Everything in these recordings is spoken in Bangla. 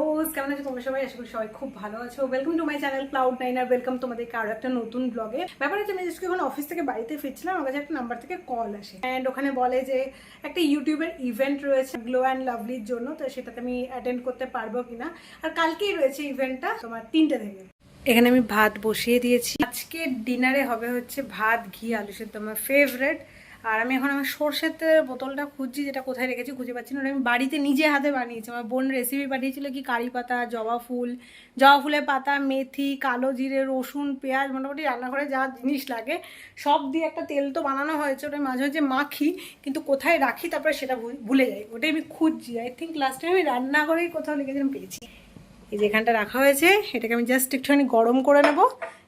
রোজ, কেমন আছো তোমরা সবাই? আশা করি সবাই খুব ভালো আছো। Welcome to my channel cloud nine R welcome তোমাদেরকে আরও একটা নতুন ব্লগে ব্যাপার হচ্ছে, আমি আজকে যখন অফিস থেকে বাড়িতে ফিরছিলাম, আমার কাছে একটা নাম্বার থেকে কল আসে। অ্যান্ড ওখানে বলে যে, একটা ইউটিউবের ইভেন্ট রয়েছে গ্লো অ্যান্ড লাভলির জন্য, তো সেটাতে আমি অ্যাটেন্ড করতে পারব কিনা। আর কালকেই রয়েছে ইভেন্টটা তোমার তিনটে থেকে। এখানে আমি ভাত বসিয়ে দিয়েছি। আজকে ডিনারে হবে হচ্ছে ভাত, ঘি, আলু সেদ্ধ, আমার ফেভারেট আর আমি এখন আমার সর্ষের তেলের বোতলটা খুঁজছি, যেটা কোথায় রেখেছি খুঁজে পাচ্ছি না। ওটা আমি বাড়িতে নিজে হাতে বানিয়েছি। আমার বোন রেসিপি পাঠিয়েছিল কি কারি পাতা, জবা ফুল, জবা ফুলের পাতা, মেথি, কালো জিরে, রসুন, পেঁয়াজ, মোটামুটি রান্নাঘরে যা জিনিস লাগে, সব দিয়ে একটা তেল তো বানানো হয়েছে। ওটা মাঝে মাঝে মাখি, কিন্তু কোথায় রাখি তারপরে সেটা ভুল- যাই। ওটাই আমি খুঁজছি। আই থিঙ্ক লাস্ট টাইম আমি রান্নাঘরেই কোথাও লিখেছিলাম পেয়েছি। এই যে এখানটা রাখা হয়েছে, এটাকে আমি জাস্ট একটুখানি গরম করে নেব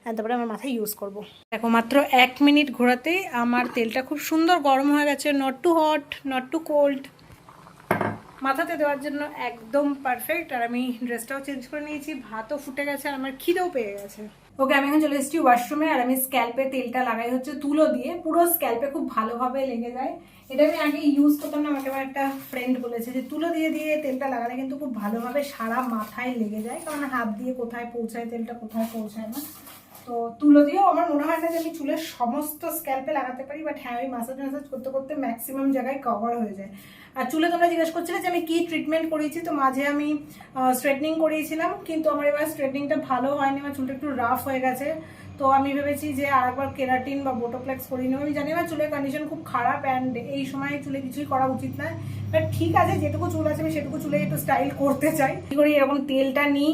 তারপরে আমার মাথায় ইউজ করব। দেখো, মাত্র এক মিনিট ঘোরাতেই আমার তেলটা খুব সুন্দর গরম হয়ে গেছে not too hot not too cold মাথাতে দেওয়ার জন্য একদম পারফেক্ট আর আমি ড্রেসটাও চেঞ্জ করে নিয়েছি, ভাতও ফুটে গেছে, আর আমার খিদেও পেয়ে গেছে ওকে, আমি এখন চলে এসেছি ওয়াশরুমে, আর আমি স্ক্যাল্পে তেলটা লাগাই হচ্ছে তুলো দিয়ে। পুরো স্ক্যাল্পে খুব ভালোভাবে লেগে যায়। এটা আমি আগে ইউজ করতাম না, আমাকে আমার একটা ফ্রেন্ড বলেছে যে তুলো দিয়ে দিয়ে তেলটা লাগালে কিন্তু খুব ভালোভাবে সারা মাথায় লেগে যায়, কারণ হাত দিয়ে কোথায় পৌঁছায়, তেলটা কোথায় পৌঁছায় না। তো তুলো দিয়েও আমার মনে হয় না যে আমি চুলের সমস্ত স্ক্যাল্পে লাগাতে পারি বাট হ্যাঁ ওই মাসাজ ম্যাসাজ করতে করতে ম্যাক্সিমাম জায়গায় কভার হয়ে যায়। আর চুলে তোমরা জিজ্ঞেস করছিলে যে আমি কি ট্রিটমেন্ট করিয়েছি, তো মাঝে আমি স্ট্রেটনিং করিয়েছিলাম, কিন্তু আমার এবার স্ট্রেটনিংটা ভালো হয়নি, আমার চুলটা একটু রাফ হয়ে গেছে। তো আমি ভেবেছি যে আরেকবার কেরাটিন বা বোটোপ্লেক্স করিয়ে নেব। আমি জানি আমার চুলের কন্ডিশন খুব খারাপ অ্যান্ড এই সময় চুলে কিছুই করা উচিত নয়। বাট ঠিক আছে, যেটুকু চুল আছে, আমি সেটুকু চুলে একটু স্টাইল করতে চাই। কী করি, এরকম তেলটা নিই,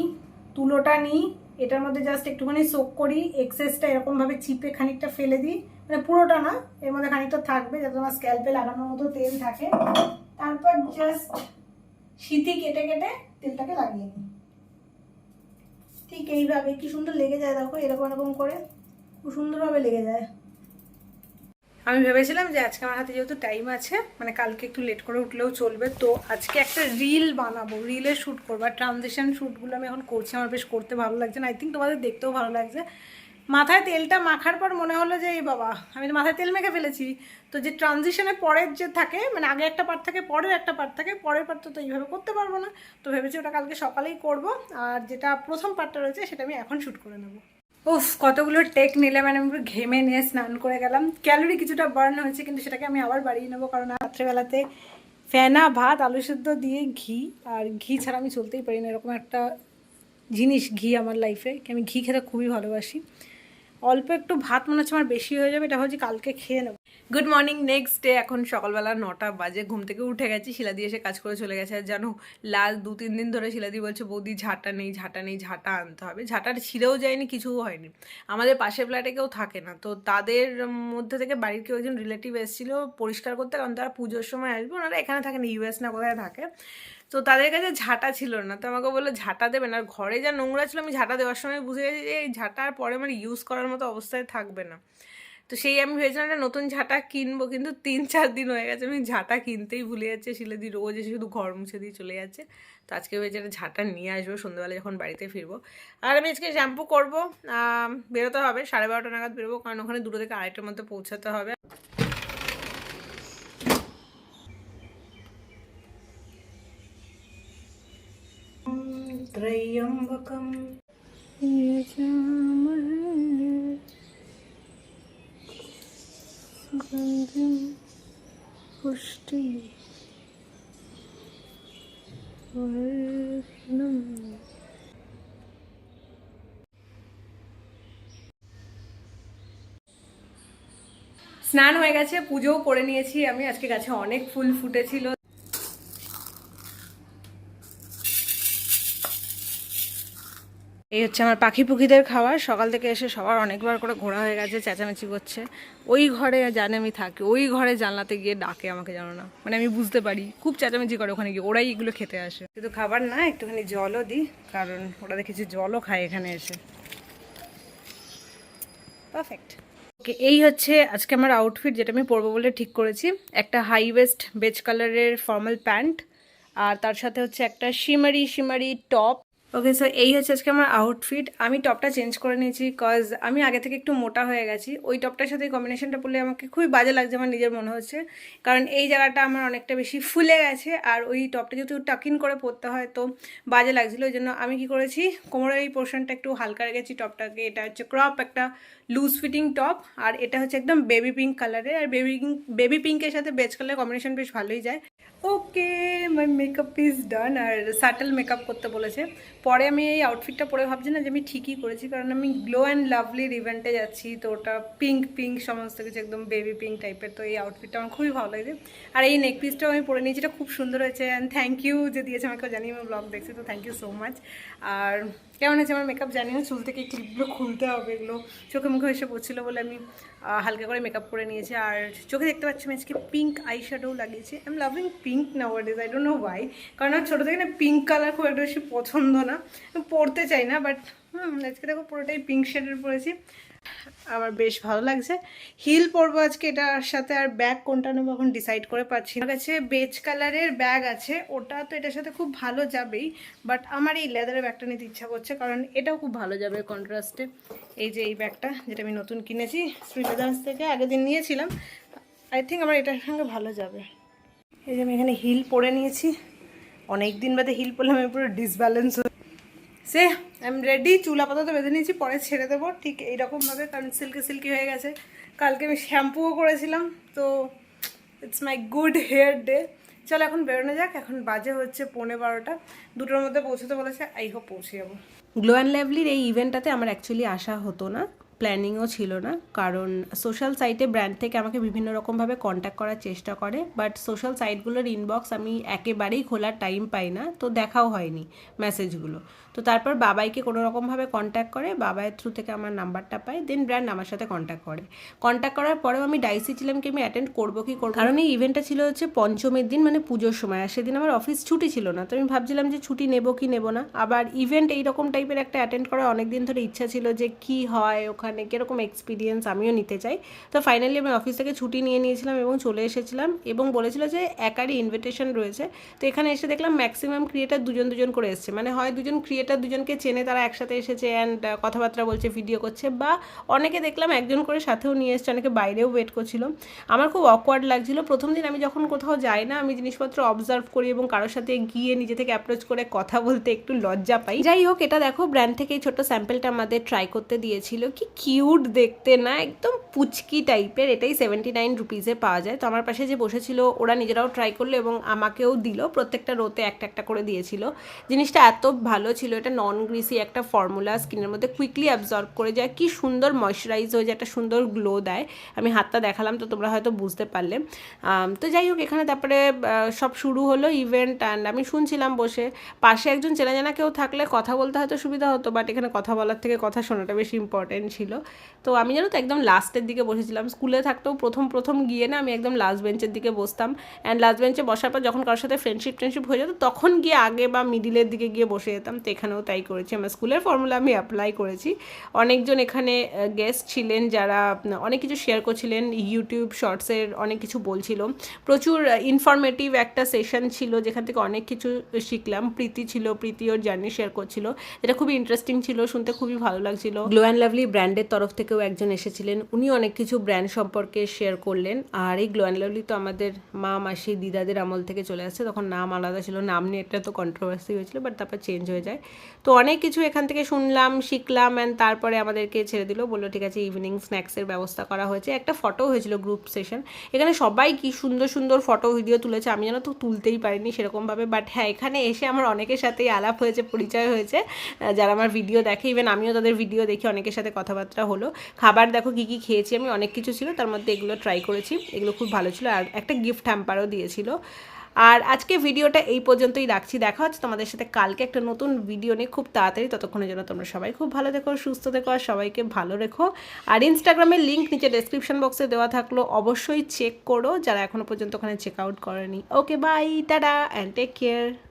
তুলোটা নিই, এটার মধ্যে জাস্ট একটুখানি সোক করি এক্সেসটা এরকমভাবে চিপে খানিকটা ফেলে দিই। মানে পুরোটা না, এর মধ্যে খানিকটা থাকবে, যাতে আমার স্ক্যাল্পে লাগানোর মতো তেল থাকে। তারপর জাস্ট সিথি কেটে কেটে তেলটাকে লাগিয়ে নিই ঠিক এইভাবে কি সুন্দর লেগে যায় দেখো, এরকম এরকম করে। খুব সুন্দরভাবে লেগে যায়। আমি ভেবেছিলাম যে আজকে আমার হাতে যেহেতু টাইম আছে মানে কালকে একটু লেট করে উঠলেও চলবে, তো আজকে একটা রিল বানাবো। রিলে শ্যুট করব। আর ট্রানজেকশন শ্যুটগুলো আমি এখন করছি, আমার বেশ করতে ভালো লাগছে না। আই থিঙ্ক তোমাদের দেখতেও ভালো লাগছে। মাথায় তেলটা মাখার পর মনে হলো যে এই বাবা, আমি তো মাথায় তেল মেখে ফেলেছি। তো যে ট্রানজিশনে পরের যে থাকে মানে আগে একটা পার্ট থাকে পরের একটা পার্ট থাকে, পরের পার্টটা তো এইভাবে করতে পারব না। তো ভেবেছি ওটা কালকে সকালেই করব, আর যেটা প্রথম পার্টটা রয়েছে সেটা আমি এখন শ্যুট করে নেব। উফ, কতগুলো টেক নিলে মানে আমি ঘেমে নিয়ে স্নান করে গেলাম। ক্যালোরি কিছুটা বার্ন হয়েছে, কিন্তু সেটাকে আমি আবার বাড়িয়ে নেব, কারণ রাত্রেবেলাতে ফেনা, ভাত, আলু সেদ্ধ দিয়ে ঘি, আর ঘি ছাড়া আমি চলতেই পারি না, এরকম একটা জিনিস, ঘি আমার লাইফে আমি ঘি খেতে খুবই ভালোবাসি। অল্প একটু ভাত মনে হচ্ছে আমার বেশি হয়ে যাবে, এটা হচ্ছে কালকে খেয়ে নেব। গুড মর্নিং নেক্সট ডে এখন সকালবেলা নটা বাজে, ঘুম থেকে উঠে গেছি, শিলাদি এসে কাজ করে চলে গেছে। আর জানো, লাস্ট দু, তিন দিন ধরে শিলাদি বলছে, বৌদি, ঝাঁটা নেই ঝাঁটা নেই, ঝাঁটা আনতে হবে। ঝাঁটার ছিঁড়েও যায়নি, কিছুও হয়নি। আমাদের পাশের ফ্ল্যাটে কেউ থাকে না, তো তাদের মধ্যে থেকে বাড়ির কেউ একজন রিলেটিভ এসেছিল পরিষ্কার করতে, কারণ তারা পুজোর সময় আসবে, ওনারা এখানে থাকেন ইউএস না কোথায় থাকে। তো তাদের কাছে ঝাঁটা ছিল না। তো আমাকে বলল, ঝাঁটা দেবেন। আর ঘরে যা নোংরা ছিল, আমি ঝাঁটা দেওয়ার সময় বুঝে গেছি যে, এই ঝাঁটার পরে আমার ইউজ করার মতো অবস্থায় থাকবে না। তো সেই আমি ভেবেছিলাম একটা নতুন ঝাঁটা কিনবো, কিন্তু তিন চার দিন হয়ে গেছে, আমি ঝাঁটা কিনতেই ভুলে যাচ্ছে। শিলেদি রোজ এসে শুধু ঘর মুছে দিয়ে চলে যাচ্ছে। তো আজকে ভেবেছি একটা ঝাঁটা নিয়ে আসব, সন্ধ্যাবেলা যখন বাড়িতে ফিরবো। আর আমি আজকে শ্যাম্পু করব বেরোতে হবে, সাড়ে বারোটা নাগাদ বেরোবো, কারণ ওখানে দুটো থেকে আড়াইটার মধ্যে পৌঁছাতে হবে। স্নান হয়ে গেছে পুজোও করে নিয়েছি আমি। আজকে গাছে অনেক ফুল ফুটেছিল। এই হচ্ছে আমার পাখি পুখিদের খাবার সকাল থেকে এসে সবার অনেকবার করে ঘোরা হয়ে গেছে, চেঁচামেচি করছে। ওই ঘরে জানে আমি থাকি, ওই ঘরে জানলাতে গিয়ে ডাকে আমাকে জানো না। মানে আমি বুঝতে পারি, খুব চেঁচামেচি করে ওখানে গিয়ে। ওরাই এগুলো খেতে আসে। কিন্তু খাবার না, একটুখানি জলও দিই, কারণ ওরা দেখেছি জলও খায় এখানে এসে। পারফেক্ট ওকে এই হচ্ছে আজকে আমার আউটফিট যেটা আমি পরবো বলে ঠিক করেছি। একটা হাই ওয়েস্ট বেজ কালারের ফর্মাল প্যান্ট আর তার সাথে হচ্ছে একটা শিমারি শিমারি টপ ওকে সো এই হচ্ছে আজকে আমার আউটফিট আমি টপটা চেঞ্জ করে নিয়েছি কজ আমি আগে থেকে একটু মোটা হয়ে গেছি। ওই টপটার সাথে কম্বিনেশনটা পরলে আমাকে খুবই বাজে লাগছে, আমার নিজের মনে হচ্ছে। কারণ এই জায়গাটা আমার অনেকটা বেশি ফুলে গেছে আর ওই টপটা যেহেতু টাকিন করে পরতে হয়, তো বাজে লাগছিল। ওই জন্য আমি কি করেছি, কোমরের এই পোর্শনটা একটু হালকা রেখেছি টপটাকে। এটা হচ্ছে ক্রপ একটা লুজ ফিটিং টপ আর এটা হচ্ছে একদম বেবি পিঙ্ক কালারের আর বেবি পিঙ্ক বেবি পিঙ্কের সাথে বেজ কালারের কম্বিনেশন বেশ ভালোই যায়। Okay my makeup is done R subtle makeup করতে বলেছে। পরে আমি এই আউটফিটটা পরে ভাবছি না যে আমি ঠিকই করেছি, কারণ আমি গ্লো অ্যান্ড লাভলির ইভেন্টে যাচ্ছি। তো ওটা পিঙ্ক পিঙ্ক সমস্ত কিছু, একদম বেবি পিঙ্ক টাইপের তো এই আউটফিটটা আমার খুবই ভালো লাগছে। আর এই নেক পিসটাও আমি পরে নিয়েছি, এটা খুব সুন্দর হয়েছে। অ্যান্ড থ্যাংক ইউ যে দিয়েছে আমাকে জানি আমি ব্লগ দেখছি, তো থ্যাংক ইউ সো মাচ আর কেমন আছে আমার মেকআপ জানি না, চুল থেকে ক্লিপগুলো খুলতে হবে এগুলো। চোখে মুখে এসে পড়ছিলো বলে আমি হালকা করে মেকআপ করে নিয়েছি। আর চোখে দেখতে পাচ্ছি আমি আজকে পিঙ্ক আই শ্যাডো লাগিয়েছি। I am loving pink now is I don't know why কারণ আমার ছোটো থেকে না পিঙ্ক কালার খুব একটা বেশি পছন্দ না। পড়তে পরতে চাই না বাট হুম, আজকে দেখো পুরোটাই পিঙ্ক শেডের পরেছি আমার বেশ ভালো লাগছে। হিল পরবো আজকে, এটার সাথে আর ব্যাগ কোনটা নেব এখন ডিসাইড করে পাচ্ছি। আমার কাছে বেজ কালারের ব্যাগ আছে, ওটা তো এটার সাথে খুব ভালো যাবেই বাট আমার এই লেদারের ব্যাগটা নিতে ইচ্ছা করছে, কারণ এটাও খুব ভালো যাবে কন্ট্রাস্টে এই যে এই ব্যাগটা যেটা আমি নতুন কিনেছি শ্রী লেদার্স থেকে আগের দিন নিয়েছিলাম আই থিঙ্ক আমার এটার সঙ্গে ভালো যাবে। এই যে আমি এখানে হিল পরে নিয়েছি অনেক দিন বাদে হিল পরলাম, আমি পুরো ডিসব্যালেন্স সে আই এম রেডি চুল আপাতত বেঁধে নিয়েছি, পরে ছেড়ে দেবো। ঠিক এইরকমভাবে, কারণ সিল্কি সিল্কি হয়ে গেছে। কালকে আমি শ্যাম্পুও করেছিলাম, তো it's my good hair day চলো এখন বেরোনো যাক, এখন বাজে হচ্ছে পৌনে বারোটা। দুটোর মধ্যে পৌঁছতে বলেছে আই হোপ পৌঁছে যাব। গ্লো অ্যান্ড লাইভলির এই ইভেন্টটাতে আমার অ্যাকচুয়ালি আসা হতো না। প্ল্যানিংও ছিল না। কারণ সোশ্যাল সাইটে ব্র্যান্ড থেকে আমাকে বিভিন্ন রকমভাবে কন্ট্যাক্ট করার চেষ্টা করে। বাট সোশ্যাল সাইটগুলোর ইনবক্স আমি একেবারেই খোলার টাইম পাই না। তো দেখাও হয়নি মেসেজগুলো তো তারপর বাবাইকে কোনো রকমভাবে কন্ট্যাক্ট করে। বাবাইয়ের থ্রু থেকে আমার নাম্বারটা পাই দেন ব্র্যান্ড আমার সাথে কন্ট্যাক্ট করে। কন্ট্যাক্ট করার পরেও আমি ডাইসি ছিলাম কি আমি অ্যাটেন্ড করব কি করব কারণ এই ইভেন্টটা ছিল হচ্ছে পঞ্চমের দিন মানে পুজোর সময়। আর সেদিন আমার অফিস ছুটি ছিল না। তো আমি ভাবছিলাম যে ছুটি নেব কি নেব না। আবার ইভেন্ট এইরকম টাইপের একটা অ্যাটেন্ড করার অনেক দিন ধরে ইচ্ছা ছিল যে কি হয় ওখানে। কীরকম এক্সপিরিয়েন্স আমিও নিতে চাই। তো ফাইনালি আমি অফিস থেকে ছুটি নিয়ে নিয়েছিলাম এবং চলে এসেছিলাম এবং বলেছিল যে একারই ইনভিটেশন রয়েছে। তো এখানে এসে দেখলাম ম্যাক্সিমাম ক্রিয়েটার দুজন দুজন করে এসছে। মানে হয় দুজন ক্রিয়েটার দুজনকে চেনে তারা একসাথে এসেছে অ্যান্ড কথাবার্তা বলছে ভিডিও করছে বা অনেকে দেখলাম একজন করে সাথেও নিয়ে এসছে, অনেকে বাইরেও ওয়েট করছিল। আমার খুব অকওয়ার্ড লাগছিল। প্রথম দিন আমি যখন কোথাও যাই না, আমি জিনিসপত্র অবজার্ভ করি এবং কারোর সাথে গিয়ে নিজে থেকে অ্যাপ্রোচ করে কথা বলতে একটু লজ্জা পাই। যাই হোক, এটা দেখো ব্র্যান্ড থেকে এই ছোট্ট স্যাম্পেলটা আমাদের ট্রাই করতে দিয়েছিল। কি কিউট দেখতে না, একদম পুচকি টাইপের এটাই সেভেন্টি নাইন রুপিসে পাওয়া যায়। তো আমার পাশে যে বসেছিল, ওরা নিজেরাও ট্রাই করল এবং আমাকেও দিল। প্রত্যেকটা রোতে একটা একটা করে দিয়েছিল। জিনিসটা এত ভালো ছিল, এটা নন গ্রিসি একটা ফর্মুলা স্কিনের মধ্যে কুইকলি অ্যাবজর্ব করে যায়। কি সুন্দর ময়শ্চারাইজ হয়ে যায়, একটা সুন্দর গ্লো দেয়। আমি হাতটা দেখালাম, তো তোমরা হয়তো বুঝতে পারলে। তো যাই হোক, এখানে তারপরে সব শুরু হলো ইভেন্ট অ্যান্ড আমি শুনছিলাম বসে। পাশে একজন চেনা জানা কেউ থাকলে কথা বলতে হয়তো সুবিধা হতো বাট এখানে কথা বলার থেকে কথা শোনাটা বেশি ইম্পর্টেন্ট ছিল। তো আমি জানো তো একদম লাস্টের দিকে বসেছিলাম। স্কুলে থাকতেও প্রথম প্রথম গিয়ে না আমি একদম লাস্ট বেঞ্চের দিকে বসতাম। অ্যান্ড লাস্ট বেঞ্চে বসার পর যখন কারোর সাথে ফ্রেন্ডশিপ ফ্রেন্ডশিপ হয়ে যেত, তখন গিয়ে আগে বা মিডিলের দিকে গিয়ে বসে যেতাম। তো এখানেও তাই করেছি। আমার স্কুলের ফর্মুলা আমি অ্যাপ্লাই করেছি। অনেকজন এখানে গেস্ট ছিলেন যারা অনেক কিছু শেয়ার করছিলেন। ইউটিউব শর্টসের অনেক কিছু বলছিল। প্রচুর ইনফরমেটিভ একটা সেশন ছিল যেখান থেকে অনেক কিছু শিখলাম। প্রীতি ছিল, প্রীতি ওর জার্নি শেয়ার করছিল। যেটা খুবই ইন্টারেস্টিং ছিল, শুনতে খুবই ভালো লাগছিল। গ্লো অ্যান্ড লাভলি ব্র্যান্ডের তরফ থেকেও একজন এসেছিলেন। উনি অনেক কিছু ব্র্যান্ড সম্পর্কে শেয়ার করলেন। আর এই গ্লো অ্যান্ড লাভলি তো আমাদের মা, মাসি, দিদাদের আমল থেকে চলে আসছে। তখন নাম আলাদা ছিল। নাম নিয়ে একটা তো কন্ট্রোভার্সি হয়েছিল বাট তারপর চেঞ্জ হয়ে যায়। তো অনেক কিছু এখান থেকে শুনলাম, শিখলাম অ্যান্ড তারপরে আমাদেরকে ছেড়ে দিল। বলল, ঠিক আছে ইভিনিং স্ন্যাক্সের ব্যবস্থা করা হয়েছে। একটা ফটো হয়েছিল গ্রুপ সেশন এখানে সবাই কি সুন্দর সুন্দর ফটো ভিডিও তুলেছে আমি যেন তো তুলতেই পারিনি সেরকমভাবে। বাট হ্যাঁ এখানে এসে আমার অনেকের সাথেই আলাপ হয়েছে, পরিচয় হয়েছে। যারা আমার ভিডিও দেখে ইভেন আমিও তাদের ভিডিও দেখি অনেকের সাথে কথাবার্তা হলো। খাবার দেখো কী কী খেয়েছি আমি, অনেক কিছু ছিল, তার মধ্যে এগুলো ট্রাই করেছি, এগুলো খুব ভালো ছিল আর একটা গিফট হ্যাম্পারও দিয়েছিল। আর আজকে ভিডিওটা এই পর্যন্তই রাখছি, দেখা হচ্ছে তোমাদের সাথে কালকে একটা নতুন ভিডিও নিয়ে খুব তাড়াতাড়ি। ততক্ষণের জন্য তোমরা সবাই খুব ভালো দেখো সুস্থ দেখো আর সবাইকে ভালো রেখো। আর ইনস্টাগ্রামের লিঙ্ক নিচে ডেসক্রিপশন বক্সে দেওয়া থাকল, অবশ্যই চেক করো। যারা এখনও পর্যন্ত ওখানে চেক আউট করেনি okay bye tata and take care